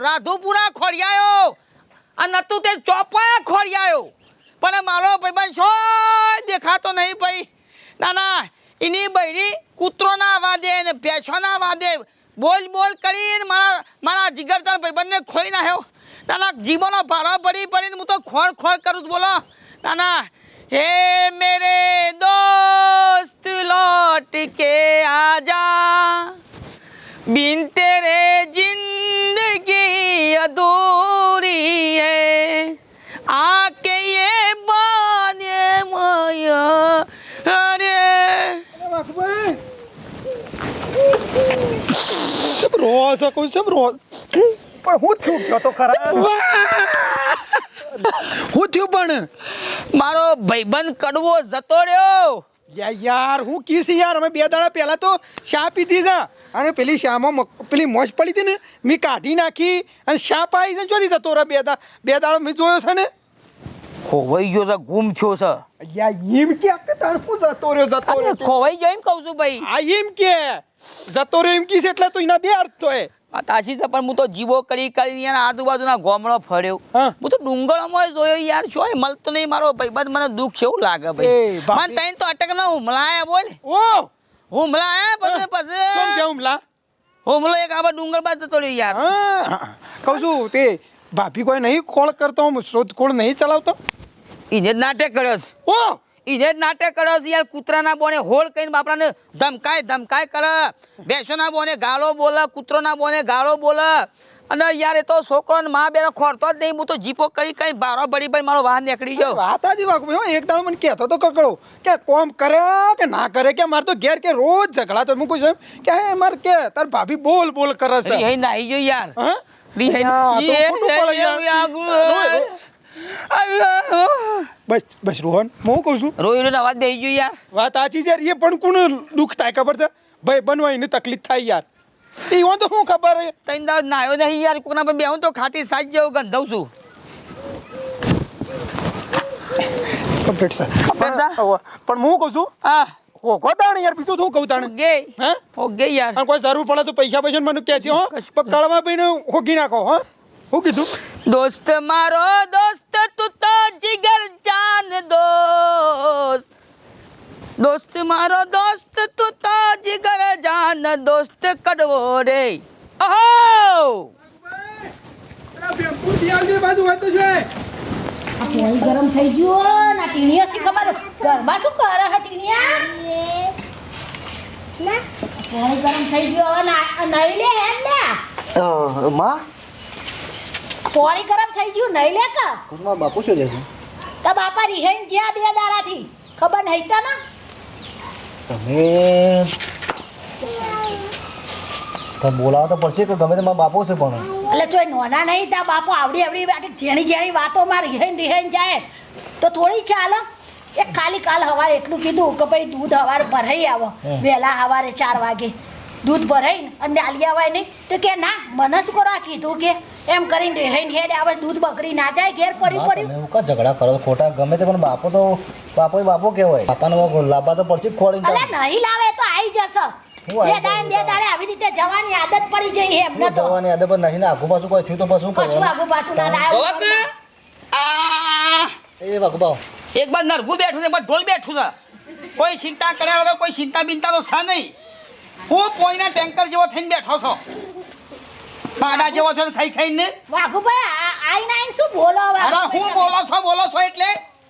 રાધુપુરા ખોરિયાયો અને નતું તે ચોપા ખોરિયાયો પણ મારો ભાઈબંધ શો દેખાતો નહીં ભાઈ. ના ના, એની બૈરી કૂતરોના વાદે ને ભેંસોના વાદે બોલ બોલ કરીને મારા મારા જીગરદાર ભાઈબંધને ખોઈ નાખ્યો. નાના જીવોનો ભારો ભરી પડીને હું તો ખોળ ખોળ કરું છું, બોલો. નાના હે મેરે દોસ્ત, લોટ કે આજા. બિન તેરે જિંદ अधूरी है आके ये बाने माया अरे સબ રોજ કોઈ સબ રોજ પણ હું થયું ગયો તો ખરા હું થયું પણ મારો ભાઈબંધ કડવો જતો રહ્યો યા યાર હું કીસ યાર? અમે બે દાડા પહેલા તો શા પીધી છે? અને પેલી શામાં પેલી મોજ પડી હતી ને મેં કાઢી નાખી અને શા પાઈ છે જોતી જતો રહ્યા બે દા બે દાડો મેં જોયો છે ને. ખોવાઈ ગયો છે ગુમ થયો છે. યા એમ કે આપણે શું જતો રહ્યો જતો રહ્યો ખોવાઈ ગયો એમ કહું છું ભાઈ. આ એમ કે જતો રહ્યો એમ કીસ એટલે તો એના બે અર્થ તો છે પણ હું તો જીવો કરી કરીને યાર આજુબાજુના ગોમડો ફર્યો. હા. તો ડુંગળમાં જોયો યાર શું મળતો નહીં મારો ભાઈબંધ મને દુઃખ છે એવું લાગે ભાઈ. મને તઈને તો અટકના હુમલા આયા બોલ. ઓ! હુમલા આયા પછી કેમ પછી કે હુમલા? હુમલો એક આવા ડુંગર બાદ જતો રહ્યો યાર. કહું છું તે ભાભી કોઈ નહીં કોળ કરતો શોધખોળ નહીં ચલાવતો? એને જ નાટક કર્યો છે. ઓ! એને જ નાટક કરો છે યાર કૂતરાના બોને હોળ કહીને બાપરાને ધમકાય ધમકાય કરે. બેસોના બોને ગાળો બોલે કૂતરોના બોને ગાળો બોલે. અને યાર એ તો છોકરો ને મા બેનો ખોરતો જ નહીં હું તો જીપો કરી કઈ બારો બળી ભાઈ મારો વાહન નીકળી ગયો. વાત આજી વાક. ભાઈ એક દાડો મને કહેતો તો કકડો કે કોમ કરે કે ના કરે કે મારે તો ઘેર કે રોજ ઝઘડા તો મૂકું છું કે હે મારે કે તાર ભાભી બોલ બોલ કરે છે. એ નાઈ ગયો યાર. હા? યાર. બસ બસ રોહન હું કહું છું? રોઈ અવાજ દઈ ગયો યાર. વાત સાચી છે એ પણ કોણ દુઃખ થાય ખબર છે? ભાઈ બનવા એને તકલીફ થાય યાર. એ તો શું ખબર હે? દાવ નાયો નહીં યાર કોકના પર બેહું તો ખાટી સાજ જેવો ગંધવ છું. કમ્પ્લીટ? પણ હું કહું છું હા. ઓ ગોતાણ યાર બીજું શું કહું તાણે? ગે હા? ઓ યાર. કોઈ જરૂર પડે તો પૈસા પૈસા મને કહે છે હો. પણ કળવા ભાઈને હોગી નાખો હો. હું કીધું? દોસ્ત મારો દોસ્ત તું તો જીગર જાન દોસ્ત. દોસ્ત મારો દોસ્ત તું તો જીગર જાન દોસ્ત કડવો રે. ઓહો ગરમ થઈ ગયું ના ટીણીઓ શી ખબર ગરબા શું કરે હે ટીણીયા ગરમ થઈ ગયું હવે ના- લે એમ લે. માં? પોણી ગરમ થઈ ગયું નહીં લે કા? તમારા બાપુ શું છે તા બાપા રિહેન જ્યાં બે દાડાથી. ખબર નહીં તને? તમે તમે બોલાવો તો પડશે કે ગમે તે મારા બાપુ છે પણ. એટલે જો નોના નહીં તા બાપો આવડી આવડી જેણી જેણી વાતોમાં રિહેન રિહેન જાય. તો થોડી ચાલે એક ખાલી કાલ હવારે એટલું કીધું કે ભાઈ દૂધ હવારે ભરાઈ આવો. વહેલા હવારે ચાર વાગે. દૂધ ભરાઈને અને આલિયા આવાય નહીં. તો કે ના મને શું કરવા કીધું કે એમ કરીને હેન હેડ આવે દૂધ બકરી ના જાય ઘેર પડી પડી. એવું કા ઝઘડા કરો ફોટા ખોટા ગમે તે પણ બાપો તો બાપો બાપો કહેવાય. બાપાનો લાભા તો પડશે ખોળી અલા નહીં લાવે તો આવી જશે. બે દાડે બે? દાડે આવી રીતે જવાની આદત પડી જઈ એમને તો. જવાની આદત પણ નહીં ને આગુ પાછું કોઈ થયું તો પછી શું કશું આગુ પાછું ના લાવે આ! એ વાઘુબાઓ એક બાર નરગુ બેઠું છે એક ઢોલ બેઠું છે. કોઈ ચિંતા કર્યા વગર કોઈ ચિંતા બિંતા તો છે નહીં. હું પોઈના ટેન્કર જેવો થઈને બેઠો છો. પાડા જેવો છો ને ખાઈ ખાઈને? વાઘુભાઈ આ- આઈને આઈને શું બોલો અરે હું બોલો છો બોલો છો એટલે?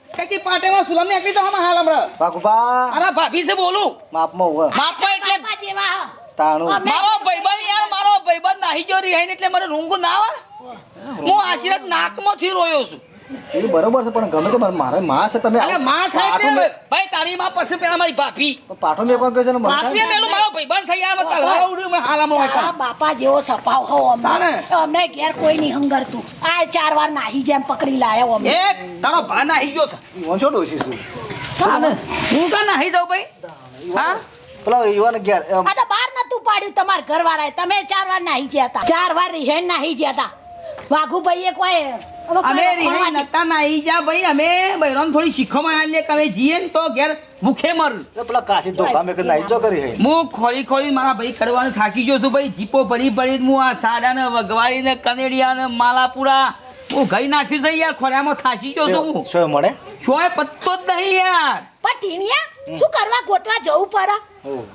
કે કે પાટેમાં સુલમ એકલી તો હમણાં હાલ હમણાં. વાઘુભા અરે ભાભી છે બોલું. માપમાં હોય માપમાં એટલે બાપા જેવા તાણું. મારો ભાઈબંધ યાર મારો ભાઈબંધ નાહી ગયો રિહાઈને એટલે મને રૂંગું ના આવે? હું આશીર્વાદ નાકમાંથી રોયો છું. એ બરોબર છે પણ ગમે તે મારે માં છે તમે એટલે માં સાહેબ મેં- ભાઈ તારી માં પછી પેલા મારી ભાભી. પાઠો મે કોણ કહે છે ને ભાભી મેલો મારો ભાઈ ભાઈબંધ થઈ આવે તલવારો ઉડ્યું મને હાલ તારા હોય બાપા જેવો સપાવ હો અમને. અમને ઘેર કોઈ નહીં હંગરતું. આ ચાર વાર નાહી જેમ પકડી લાયો અમે. એ તારો ભા નાહી ગયો છે. ઈવોન છો ડોશી છું. હું કા નાહી જાઉં ભાઈ? હા? પેલા યુવાન ઘેર આ તો બાર નતું પાડ્યું તમાર ઘરવાળાએ. તમે ચાર વાર નાહી જ્યા હતા. ચાર વાર રિહેન નાહી ગયા હતા. વાઘુભાઈએ કોઈ અમે ખોળવા નતા નાઈ જા ભાઈ. અમે બૈરોન થોડી શીખવામાં આલે કે અમે જીએ ને તો ઘેર ભૂખે મર. પેલા કાશી ધોકા મેં કે નાઈ જો કરી હે. હું ખોળી ખોળી મારા ભાઈ કરવાનું થાકી ગયો છું ભાઈ. જીપો ભરી ભરી હું આ સાડાને વગવાડીને કનેડિયાને માલાપુરા હું ગઈ નાખ્યું છે યાર. ખોરામાં થાકી ગયો છું હું. શું મળે? શોય પત્તો જ નહીં યાર. પણ ટીણિયા શું કરવા ગોતવા જવું પડે?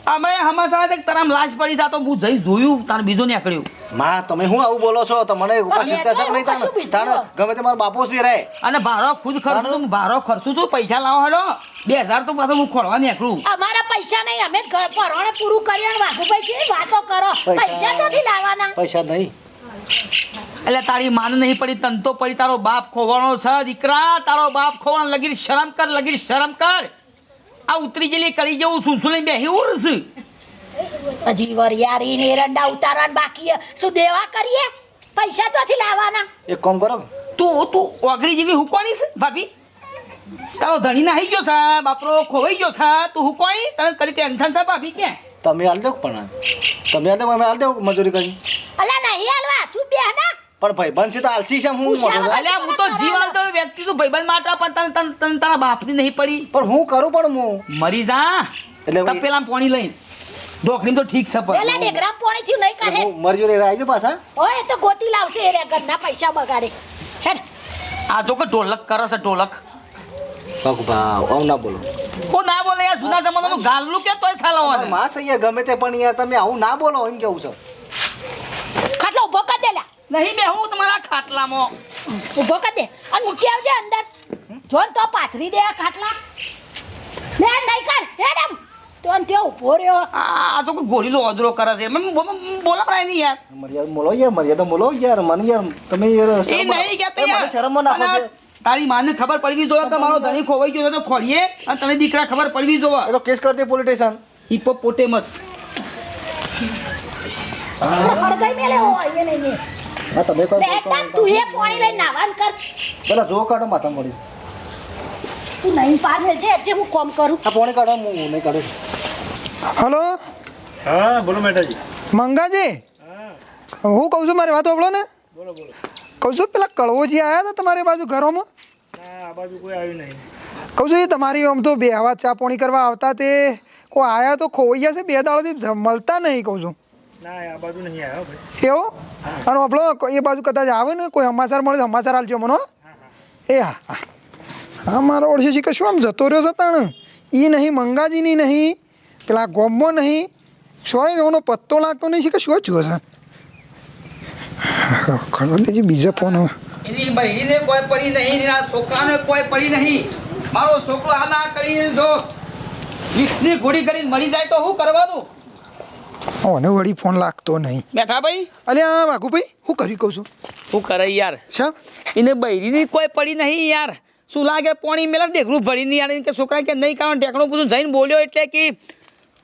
અમે હમાસા એક તારામ લાશ પડી તા તો હું જઈ જોયું તાર બીજો નીકળ્યું. માં તમે હું આવું બોલો છો? તમને નહીં તાણે ગમે તે મારો બાપો સી રહે અને ભારો ખુદ ખર્ચું છું ભારો ખર્ચું છું પૈસા લાવો હેડો. બે હજાર તો પાછો હું ખોળવા નીકળું. અમારા પૈસા નહીં અમે ઘર પરવાણે પૂરું કરી વાઘુભાઈ કેવી વાતો કરો. પૈસા- નથી લાવવાના? પૈસા નહીં. એટલે તારી માન નહીં પડી તન તો પડી તારો બાપ ખોવાનો છે દીકરા તારો બાપ ખોવાનો લગી શરમ કર લગી શરમ કર. આ ઉતરી જેલી કરી જેવું સુસુલી લઈને બેહી ઉરસ. હજી વરિયારી ને રંડા ઉતારવાના બાકી શું દેવા કરીએ? પૈસા ક્યાંથી લાવવાના. એક કામ કરો. તું તું ઓગરી જેવી હુકવાની છે ભાભી? તારો ધણી નાહી ગયો છે બાપરો ખોવાઈ ગયો છે તું હુકવાની તને કરી ટેન્શન છે ભાભી કે તમે હાલ દો પણ તમે હાલ દો અમે હાલ દો મજૂરી કરી અલા નહીં હાલવા છું બે ના પણ ભાઈબંધ છે તો આલસી છે હું અલ્યા હું તો જીવન તો વ્યક્તિ છું ભાઈબંધ માટે પણ તને તને તને તારા બાપની નહીં પડી. પણ હું કરું પણ હું. મરી જા. એટલે તો પેલા પોણી લઈને ઢોકણી તો ઠીક છે પણ. એલા ડેગરા પોણી થયું નહીં કાઢે હું મરજો રે આવી પાછા. ઓય એ તો ગોતી લાવશે એ રે ઘરના પૈસા બગાડે. હેડ. આ તો કે ઢોલક કરે છે ઢોલક. બાપુ ભાવ આવું ના બોલો. ના બોલે યાર જૂના જમાનાનું ગાલનું કે તોય ચાલવાનું માં છે ગમે તે પણ યાર તમે આવું ના બોલો એમ કેવું છે? કર બે હું તમારા ખાટલામાં. ઊભો કર દે. અને મૂકી આવજે અંદર. જોન તો પાથરી દે આ ખાટલા. લે નહીં કર. હેડ આમ તો ને ત્યાં ઊભો રહ્યો. આ તો કોઈ ગોળીલો અધરો કરે છે. મને બો- બોલાવડાય નહીં યાર. મર્યાદા બોલો યાર મર્યાદા બોલો યાર. મને યાર તમે યાર એ શરમ નહીં એ મને યાર. શરમમાં નાખો તારી માને ખબર પડવી જોઈએ કે મારો ધણી ખોવાઈ ગયો તો ખોડીએ અને તને દીકરા ખબર પડવી એ જોઈએ તો કેસ કરતી પોલીસ સ્ટેશન હિપોપોટેમસ હળગાઈ મેલે હોય એ નહીં હા તમે કોઈ લે તું એ પાણી લઈને નાવાન કર. પેલા જો કાઢો માથા મળી તું નહીં પાર મેલજે એટલે હું કોમ કરું? આ પોણી કાઢો હું નહીં કાઢું. હલો? હા બોલો મેટાજી મંગાજી? હું. કહું છું મારી વાત સાંભળો ને. બોલો બોલો. કહું છું પેલા કળવોજી આવ્યા હતા તમારી બાજુ ઘરોમાં? આ બાજુ કોઈ આવ્યું નહીં. કહું છું એ તમારી આમ તો બે હવા ચા પોણી કરવા આવતા તે. કોઈ આયા તો ખોવાઈ ગયા છે બે દાડોથી મળતા નહીં કહું છું. એવું? અને આપણો એ બાજુ કદાચ આવે ને કોઈ સમાચાર મળે તો સમાચાર હાલજો મને એ હા હા. હા મારો ઓળશે છે કે શું આમ જતો રહ્યો છે તાણ એ નહીં મંગાજીની નહીં પેલા ગોમો નહીં. શું એનો પત્તો લાગતો નહીં છે કે શું જુઓ છે? ખરો દેજી બીજા ફોન એની બહેરીને કોઈ પડી નહીં એના છોકરાને કોઈ પડી નહીં. મારો છોકરો આ ના કરીને જો વિક્ષની ઘોડી કરીને મરી જાય તો શું કરવાનું? ઓને વળી ફોન લાગતો નહીં. બેઠા ભાઈ? આખું ભાઈ હું કરી કહું છું? શું કરે યાર? શા? એને બૈરીની કોઈ પડી નહીં યાર. શું લાગે પોણી મેલા ઢેકડું ભરીને યાર? એને કે છોકરા કે નહીં કારણ ઢેકણું બધું જઈને બોલ્યો એટલે કે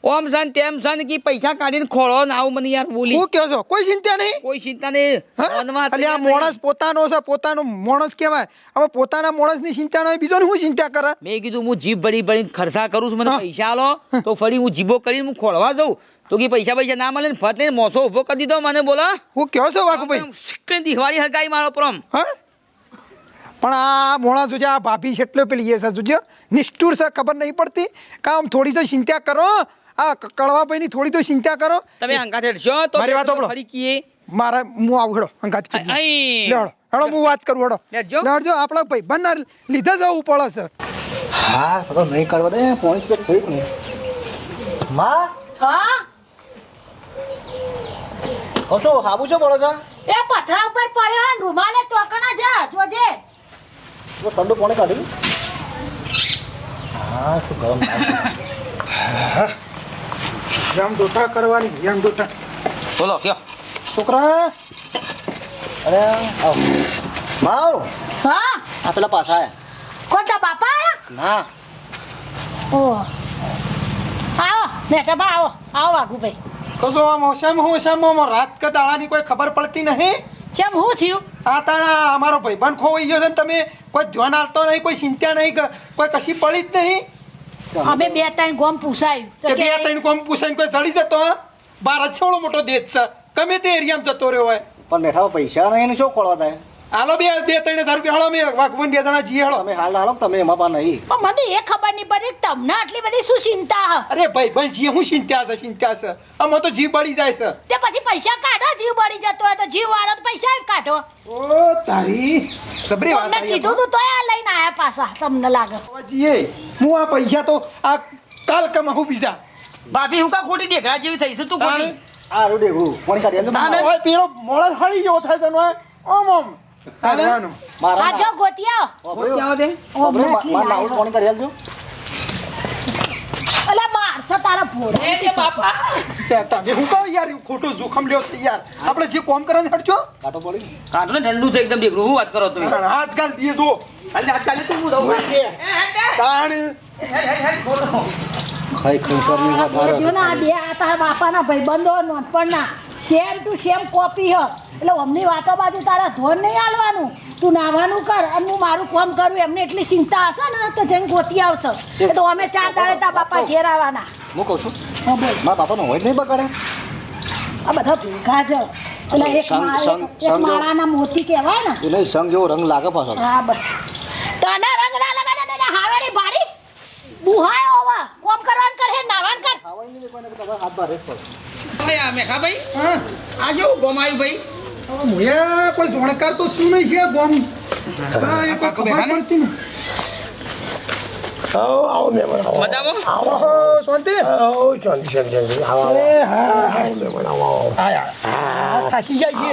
ઓમ સન તેમ સન કે પૈસા કાઢીને ખોળો ના આવું મને યાર બોલી. હું કહો છો? કોઈ ચિંતા નહીં? કોઈ ચિંતા નહીં. હા? મનમાં અલ્યા આ માણસ પોતાનો છે પોતાનો માણસ કહેવાય. હવે પોતાના માણસની ચિંતા નહીં બીજો હું ચિંતા કરે? મેં કીધું હું જીભ ભરી ભરીને ખર્ચા કરું છું મને હા. પૈસા આલો તો ફરી હું જીભો કરીને હું ખોળવા જાઉં. તો કે પૈસા પૈસા ના મળે ને ફટ લઈને મોસો ઊભો કરી દીધો મને બોલો. હું કયો છો વાઘુભાઈ? દિવાળી હરગાઈ મારો પ્રમ. હા? પણ આ મોણા જોજે આ ભાભી છે એટલો પેલી એ છે જોજો. નિષ્ઠુર છે ખબર નહીં પડતી. કામ થોડી તો ચિંતા કરો. આ કડવા કડવાભાઈની થોડી તો ચિંતા કરો. તમે હંગાત હેડશો તો મારી વાત સાંભળો. ફરી કીએ. મારા હું આવું હેડો અહીં. લેડો હેડો હું વાત કરું હેડો. લેડજો. લેડજો આપણા ભાઈ બંને લીધે જવું પડે છે. હા તો નહીં કરવા દે પોઈન્ટ તો થઈ નહીં માં? હા? છો હાબુ છો બોલો છો? એ પથરા ઉપર પડ્યો ને રૂમાલે તોકણા જા જોજે તો ઠંડુ પાણી કાઢી હા શું ગરમ જામ ડોટા કરવાની જામ ડોટા બોલો કયો? છોકરા. અરે આવ. માવ હા? આ પેલા પાછા આયા. કોતા બાપા આયા? ના. ઓ. આવો બેટા બા આવો. આવો વાઘુભાઈ કશો મોસમ હું ઓછામાં રાત કે દાડાની કોઈ ખબર પડતી નહીં? ચેમ હું થયું? આ તાણા અમારો ભાઈબંધ ખોવાઈ ગયો છે ને તમે કોઈ ધ્યાન આલતો નહીં કોઈ ચિંતા નહીં કોઈ કશી પડી જ નહીં? અમે બે ત્રણ ગોમ પૂછાયું બે ત્રણ ગોમ પૂછાઈને કોઈ ચડી જતો હા? બાર છોડો મોટો દેશ છે. ગમે તે એરિયામાં જતો રહ્યો હોય. પણ બેઠા પૈસા નહીં શું ખોળવા થાય? હાલો બે બે ત્રણ હજાર રૂપિયા હાલો અમે. વાઘબન બે જણા જઈએ હાલો તમે હાલ હાલો તમે એમાં પણ નહીં. પણ મને એ ખબર નહીં પડી તમને આટલી બધી શું ચિંતા અરે ભાઈ ભાઈ જીએ હું ચિંતા છે ચિંતા છે. આમાં તો જીવ બળી જાય છે. તે પછી પૈસા કાઢો જીવ બળી જતો હોય તો જીવ વાળો તો પૈસા જ કાઢો. ઓ તારી સબરી વાત મેં કીધું તું તો આ લઈને આયા પાછા તમને લાગે. જીએ હું આ પૈસા તો આ કાલ કમાવું બીજા. ભાભી હું કા ખોટી દેખડા જેવી થઈ છે તું ખોટી? આ રૂડે હું કોણ કાઢી પેલો મોળા હળી ગયો થાય તને ઓમ ઓમ. કાઢવાનો મારા જો ગોતી આવો ખોટી ઓ, મારા આટલી નાવું લાવી. આલજો. અલા મારશે તારા ભોળા એ જે બાપા. તમે હું કહું યાર ખોટું જોખમ લ્યો છો યાર. આપણે જે કોમ કરે છે હટજો. કાટો પડી કાઢો ને ઠંડુ છે એકદમ દેખડું હું વાત કરો તમે? હાથ ગાલ દીએ જો અલે આ કાલે તું હું દઉં? એ દે. તાણ. ખાઈ વાત બે જો ને આ બે આ તારા બાપાના ભાઈબંધો નોનપણના સેમ ટુ સેમ કોપી હ. એટલે અમની વાતો બાજુ તારા ધોન નહીં હાલવાનું. તું નાવાનું કર અને હું મારું કામ કરું. એમને એટલી ચિંતા હશે ને તો જઈને ગોતી આવશે. તો અમે ચાર દાડે તા બાપા ઘેર આવવાના. હું કહું છું મારા બાપાનો હોય નહીં બગાડે. આ બધા ભેગા છે એટલે એક માળાના મોતી કહેવાય ને. એટલે સંગ જેવો રંગ લાગે પાછો. હા બસ. તને રંગ ના લગાડે ને હાવેડી ભાડી બુહાયો હવે. કોમ કરવાન કર હે નાવાન કર. ખાવાય નહીં કોઈને હાથ ભારે પડે. આ મેઘા ભાઈ. હા. આ જેવું ગમાયું ભાઈ? મોયા કોઈ જોણકાર તો શું નહીં છે ગોમ? હા. એ કોઈ આવો ખબર બેઠા ને? પડતી ને મજામાં? ઓહો શાંતિ? એ હા હા. થાસી જાય છે.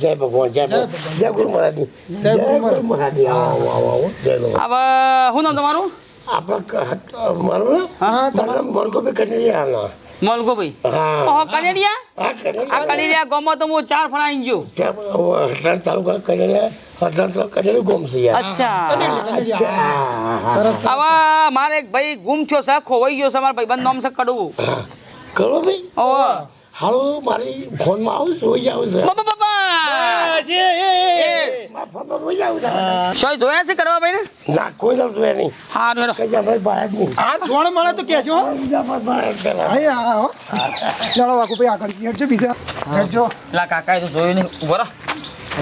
જય ભગવાન જય ભગવાન. જય ગુરુ મહારાજ જય ગુરુ મહારાજ. આવો આવો આવો જય હવે શું નામ તમારું? આપણે મારું હા મારું મરકો બી કરી આના મલકો ભાઈ. હા. કનેડિયા આ કનેડિયા ગામમાં તો હું ચાર ફળા આઈ ગયો. હટાણ તાલુકા કરેલા હટાણ તો કરેલું ગોમ છે અચ્છા. હવે મારે એક ભાઈ ગુમ થયો છે ખોવાઈ ગયો છે મારા ભાઈબંધ નામ છે કડવું. કરો ભાઈ. ઓહો. હાલો મારી ફોનમાં આવું જોઈ આવું છે. બાપા એ હોઈ આવું છે. શોય જોયા છે કરવા ભાઈ ને ના કોઈ ના જોયા નહીં. હારું હેડો કઈ ભાઈ બહાર નહીં. આ જોણ મળે તો કહેજો. બીજા પણ બહાર પેલા હા હા હો ચાલો વાકુ ભાઈ આગળ હેડજો બીજા. હેડજો. લા કાકાએ તો જોયું નહીં. ઊભો રહો.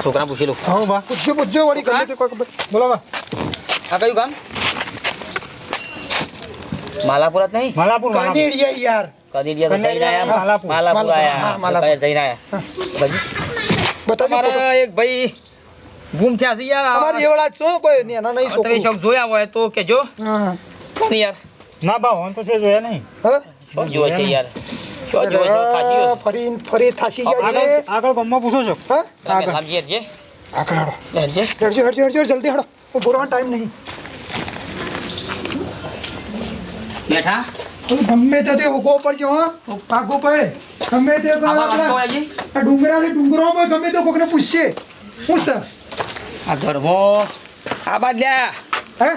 છોકરા પૂછી લો હા બા. પૂછજો પૂછજો વળી ગમે તે કોઈ બોલો બા. આ કયું કામ માલાપુર જ નહીં? માલાપુર માલાપુર. કનેડિયા યાર. કદીડિયા તો જઈને આયા. માલાપુર. માલાપુર આયા. માલાપુર. જઈને આયા. બાજુ એક ભાઈ ગુમ થયા છે યાર. અમારે એવડા છો કોઈ ને એના નહીં છો તમે શોખ જોયા હોય તો કેજો હા. પણ યાર. ના બા હોન તો છે જોયા નહીં. હા? શોખ જોવે છે યાર? ફરી ફરી થાસી જાય આગળ ગામમાં પૂછો છો? હા? આગળ. તમે જે. આગળ હડો. જે. હડજો હડજો હડજો જલ્દી હાડો. બોરવાનો ટાઈમ નહીં. બેઠા. ગમે તે તે પડજો હા. પાકો પડે. ગમે તે આ ડુંગરા છે ડુંગરોમાં ગમે તે કોકને પૂછશે. હું સર આ ઘરમાં. આ બાદ લ્યા હે?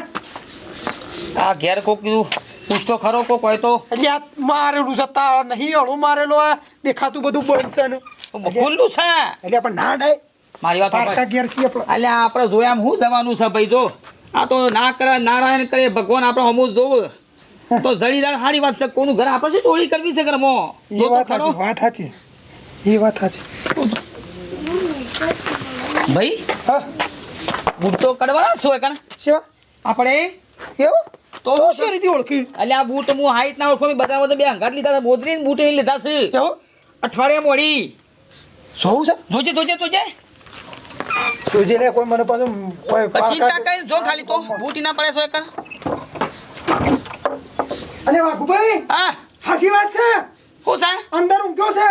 આ ઘેર કોક કીધું પૂછતો ખરો કોક હોય તો. એટલે આ મારેલું છે તાળ નહીં હળું મારેલો આ. દેખાતું બધું બંધ છે ને ખુલ્લું છે. એટલે આપણે ના ડાય. મારી વાત પારકા ઘેર છીએ આપણે અલ્યા આપણે જોયા શું જવાનું છે ભાઈ જો? આ તો ના કરે નારાયણ કરે ભગવાન આપણે હમું જોવું. તો જડીદાર સારી વાત છે કોનું ઘર આપણે શું ચોરી કરવી છે ઘરમાં? એ વાત સાચી વાત સાચી. એ વાત સાચી. ભાઈ હા. બૂટ તો કડવાના જ કણ શેવા? આપણે? એવું? તો હું શું? રીતે ઓળખી? અલ્યા આ બૂટ હું હાઈટ ના ઓળખો બધા બધા બે હંગાત લીધા બોદરી બૂટ એ લીધા છે. એવું? અઠવાડિયા મોડી સૌ છે? જોજે જોજે જોજે. જોજે ને કોઈ મને પાછું કોઈ ચિંતા કઈ જો ખાલી તો બૂટી ના પડે છો કણ અલે વાઘુભાઈ હા. હાસી વાત છે? શું છે અંદર ઊંઘ્યો છે?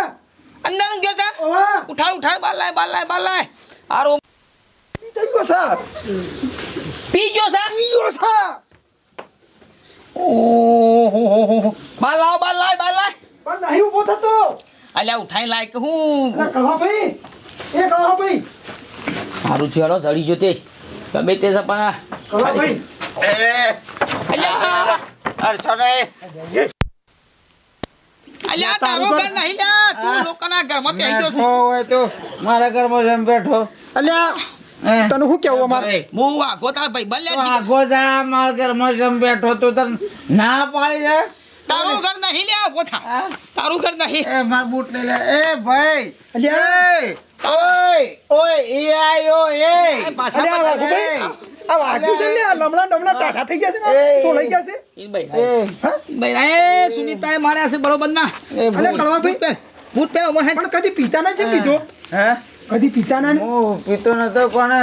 અંદર ગયો છે? ઓવા. ઉઠાડ ઉઠાડ બાર લાય બાર લાય બાર લાય આરો થઈ ગયો સર પી ગયો સર પી ગયો સર ઓહો બાર લાવ બાર લાય બાર લાય પણ નહીં ઊભો થતો. અલ્યા ઉઠાઈ લાય કે હું અરે ભાઈ. એ કળવાભાઈ મારું થયો સડી જો તે. ગમે તે સપના પણ ભાઈ. અલ્યા અલ્યા તારો ઘર નહીં લ્યા તું લોકોના ઘરમાં બેહી ગયો છે. હોય તો મારા ઘરમાં જેમ બેઠો. અલ્યા તને શું કેવું અમારે? હું વાઘો તાર ભાઈ બલ્યા વાઘો જા મારા ઘરમાં જેમ બેઠો તું તને ના પાડી દે. તારું ઘર નહીં લ્યા પોથા તારું ઘર નહીં. એ માર બૂટ લઈ લે. એ ભાઈ. અલ્યા. એ એ. પાછા આ વાગ્યું છે ને આ લમણા ડમણા ટાઢા થઈ ગયા છે ને ગયા ભાઈ ભાઈ એ સુનીતાએ માર્યા છે બરોબર ના મોહન પણ કદી પિતાના છે પીધો? હે? કદી પિતાના ને પીતો તો પણ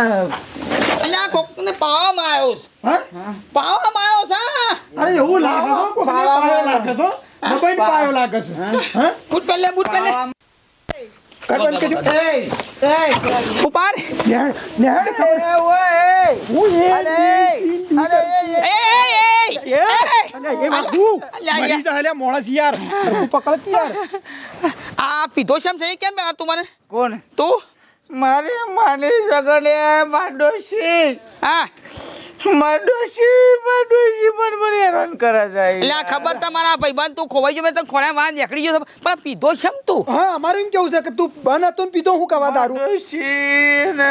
અલ્યા કોકને પાવામાં આવ્યો છે. હા? પાવામાં આવ્યો છે અરે એવું લાગે પાયો લાગે છે બબાઈને પાયો લાગે છે. હા. કરવાનું કેજો ઉપાડ નેહાળ નેહાળ ખબર? હું એ અરે અરે એ એ એ એ વાઘુ મરી જા અલ્યા મોણસ યાર. તું પકડ કે યાર. આ પીધો શેમ છે? કેમ આ તું મને? કોણ? તું? મારે માની સગડે માંડોશી હા. માડોશી માડોશી પણ મને હેરાન કરે જાય એટલે આ ખબર તમારા ભાઈબંધ તું ખોવાઈ ગયો મેં તને ખોણે વાં નીકળી ગયો છે. પણ પીધો શેમ તું? હા અમારું એમ કેવું છે કે તું બન હતો ને પીધો હું કવા દારૂ? માડોશી ને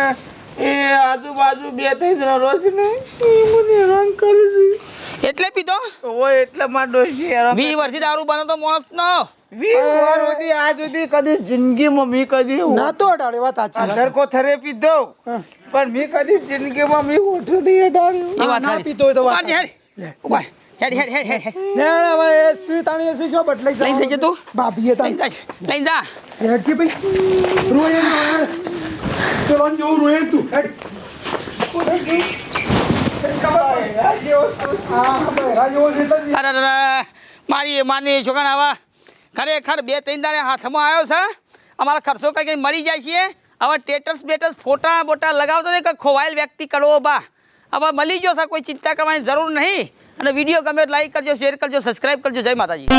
એ આજુબાજુ બે ત્રણ જણો છે ને એ મને હેરાન કરે છે. એટલે પીધો? ઓય એટલે માડોશી હેરાન વીસ વર્ષથી દારૂ બનો તો મોત નો. આજ સુધી કદી જિંદગીમાં મેં કદી ના તો અડાડે વાત સાચી. થરે પીધો. પણ મેં કદી જિંદગીમાં મેં ઓઠું નહીં અડાડ્યું એ વાત ના પીતો હોય તો વાત હેડ. હેડ હેડ હેડ હેડ હેડ. ને હવે એ તાણી એ સી જો જજે તું. લઈને તાણી. જા લઈને જા. હેડ કે ભાઈ. રોયે ને ચલો ને તું. હેડ. મારી માની છોકરા આવા ખરેખર બે ત્રણ દાડે હાથમાં આવ્યો છે અમારા ખર્ચો કઈ કઈ મળી જાય છે? હવે ટેટસ બેટસ ફોટા બોટા લગાવતો નહીં કે ખોવાયેલ વ્યક્તિ કરો બા. હવે મળી ગયો છે, કોઈ ચિંતા કરવાની જરૂર નહીં. અને વીડિયો ગમે લાઈક કરજો શેર કરજો સબસ્ક્રાઈબ કરજો. જય માતાજી.